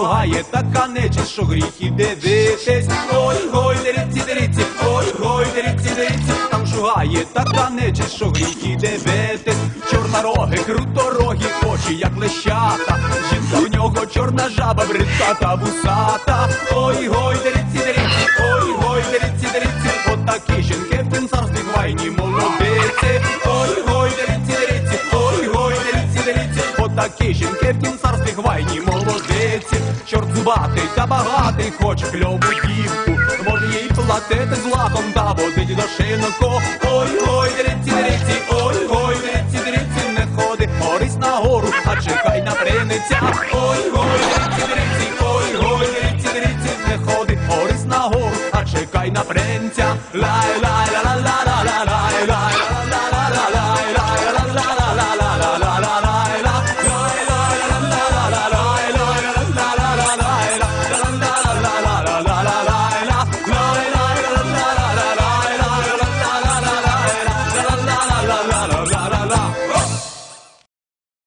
дриці, шугає така нечисть, що гріх і дивитись. Ой, гой, дриці, дриці, ой, гой, дриці, дриці, там шугає така нечисть, що гріх і дивитись. Чорнороги, круторогі, очі, як лещата. Жінка в нього чорна жаба, бридка та вусата. Ой, гой, дриці, дриці, ой, гой, дриці, дриці, отакі жінки в царстві гвайні молодиці. Ой, гой, дриці, дриці, ой, гой, дриці, дриці, отакі жінки в царстві гвайні молодиці чорт зубатий та багатий, хоч кльову дівку, може їй платити з лаком та водить до шиноко. Ой, ой, дриці, дриці, ой, ой, дриці, дриці, не ходи, горись на гору, а чекай на приниця. Ой, ой, дриці, дриці, ой, ой, дриці, дриці, не ходи, горись на гору, а чекай на принця. Лай, лай, ла, ла, ла.